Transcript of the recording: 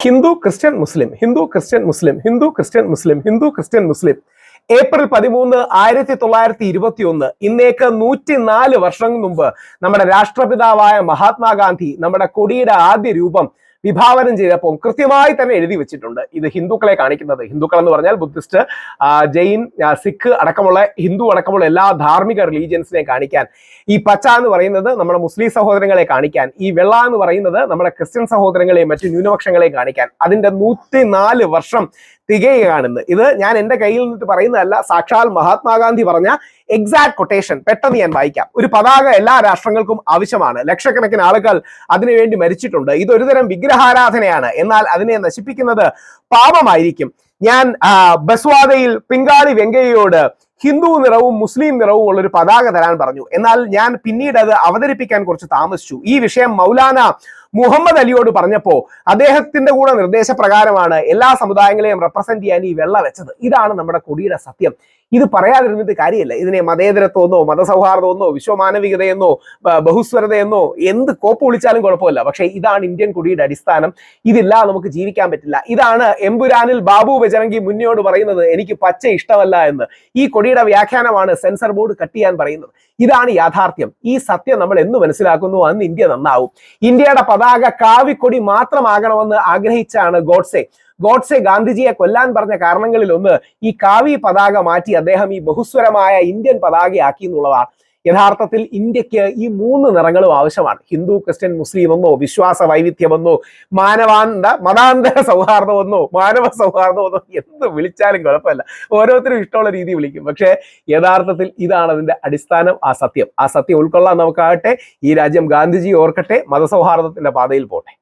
Hindu Christian മുസ്ലിം. Hindu Christian മുസ്ലിം. Hindu Christian മുസ്ലിം. Hindu Christian മുസ്ലിം. April പതിമൂന്ന് ആയിരത്തി തൊള്ളായിരത്തി ഇരുപത്തി ഒന്ന് ഇന്നേക്ക് നൂറ്റിനാല് വർഷം മുമ്പ് നമ്മുടെ രാഷ്ട്രപിതാവായ മഹാത്മാഗാന്ധി നമ്മുടെ കൊടിയുടെ ആദ്യ രൂപം വിഭാവനം ചെയ്തപ്പോൾ കൃത്യമായി തന്നെ എഴുതി വെച്ചിട്ടുണ്ട്. ഇത് ഹിന്ദുക്കളെ കാണിക്കുന്നത്. ഹിന്ദുക്കൾ എന്ന് പറഞ്ഞാൽ ബുദ്ധിസ്റ്റ് ജെയിൻ സിഖ് അടക്കമുള്ള ഹിന്ദു അടക്കമുള്ള എല്ലാ ധാർമ്മിക റിലീജിയൻസിനെ കാണിക്കാൻ. ഈ പച്ച എന്ന് പറയുന്നത് നമ്മുടെ മുസ്ലിം സഹോദരങ്ങളെ കാണിക്കാൻ. ഈ വെള്ള എന്ന് പറയുന്നത് നമ്മുടെ ക്രിസ്ത്യൻ സഹോദരങ്ങളെയും മറ്റു ന്യൂനപക്ഷങ്ങളെയും കാണിക്കാൻ. അതിന്റെ നൂറ്റിനാല് വർഷം തികയുകയാണെന്ന് ഇത് ഞാൻ എന്റെ കയ്യിൽ നിന്നിട്ട് പറയുന്നതല്ല സാക്ഷാൽ മഹാത്മാഗാന്ധി പറഞ്ഞ എക്സാക്ട് കൊട്ടേഷൻ പെട്ടെന്ന് ഞാൻ വായിക്കാം. ഒരു പതാക എല്ലാ രാഷ്ട്രങ്ങൾക്കും ആവശ്യമാണ്. ലക്ഷക്കണക്കിന് ആളുകൾ അതിനുവേണ്ടി മരിച്ചിട്ടുണ്ട്. ഇത് ഒരുതരം വിഗ്രഹാരാധനയാണ്. എന്നാൽ അതിനെ നശിപ്പിക്കുന്നത് പാപമായിരിക്കും. ഞാൻ ബസ്വാദയിൽ പിങ്കാളി വെങ്കയ്യയോട് ഹിന്ദു നിറവും മുസ്ലിം നിറവും ഉള്ള ഒരു പതാക തരാൻ പറഞ്ഞു. എന്നാൽ ഞാൻ പിന്നീട് അത് അവതരിപ്പിക്കാൻ കുറച്ച് താമസിച്ചു. ഈ വിഷയം മൗലാന മുഹമ്മദ് അലിയോട് പറഞ്ഞപ്പോ അദ്ദേഹത്തിന്റെ കൂടെ നിർദ്ദേശപ്രകാരമാണ് എല്ലാ സമുദായങ്ങളെയും റെപ്രസെന്റ് ചെയ്യാൻ ഈ വെള്ള വെച്ചത്. ഇതാണ് നമ്മുടെ കൊടിയുടെ സത്യം. ഇത് പറയാതിരുന്നിട്ട് കാര്യമില്ല. ഇതിനെ മതേതരത്വമെന്നോ മതസൗഹാർദ്ദമെന്നോ വിശ്വമാനവികതയെന്നോ ബഹുസ്വരതയെന്നോ എന്ത് കോപ്പ് വിളിച്ചാലും കുഴപ്പമില്ല. പക്ഷേ ഇതാണ് ഇന്ത്യൻ കുടിയുടെ അടിസ്ഥാനം. ഇതില്ലാ നമുക്ക് ജീവിക്കാൻ പറ്റില്ല. ഇതാണ് എമ്പുരാനിൽ ബാബു ബജറങ്കി മുന്നോട് പറയുന്നത് എനിക്ക് പച്ച ഇഷ്ടമല്ല എന്ന്. ഈ കൊടിയുടെ വ്യാഖ്യാനമാണ് സെൻസർ ബോർഡ് കട്ട് ചെയ്യാൻ പറയുന്നത്. ഇതാണ് യാഥാർത്ഥ്യം. ഈ സത്യം നമ്മൾ എന്ന് മനസ്സിലാക്കുന്നു അന്ന് ഇന്ത്യ നന്നാവും. ഇന്ത്യയുടെ പതാക കാവിക്കൊടി മാത്രമാകണമെന്ന് ആഗ്രഹിച്ചാണ് ഗോഡ്സെ. ഗോഡ്സെ ഗാന്ധിജിയെ കൊല്ലാൻ പറഞ്ഞ കാരണങ്ങളിൽ ഒന്ന് ഈ കാവി പതാക മാറ്റി അദ്ദേഹം ഈ ബഹുസ്വരമായ ഇന്ത്യൻ പതാകയാക്കി എന്നുള്ളതാണ്. യഥാർത്ഥത്തിൽ ഇന്ത്യയ്ക്ക് ഈ മൂന്ന് നിറങ്ങളും ആവശ്യമാണ്. ഹിന്ദു ക്രിസ്ത്യൻ മുസ്ലിം എന്നോ വിശ്വാസ വൈവിധ്യമെന്നോ മാനവാന്ത മതാന്തര സൗഹാർദ്ദമെന്നോ മാനവ സൗഹാർദ്ദമെന്നോ എന്ത് വിളിച്ചാലും കുഴപ്പമില്ല. ഓരോരുത്തരും ഇഷ്ടമുള്ള രീതി വിളിക്കും. പക്ഷേ യഥാർത്ഥത്തിൽ ഇതാണ് അതിന്റെ അടിസ്ഥാനം ആ സത്യം. ആ സത്യം ഉൾക്കൊള്ളാൻ നമുക്കാകട്ടെ ഈ രാജ്യം ഗാന്ധിജി ഓർക്കട്ടെ മതസൗഹാർദ്ദത്തിന്റെ പാതയിൽ പോട്ടെ.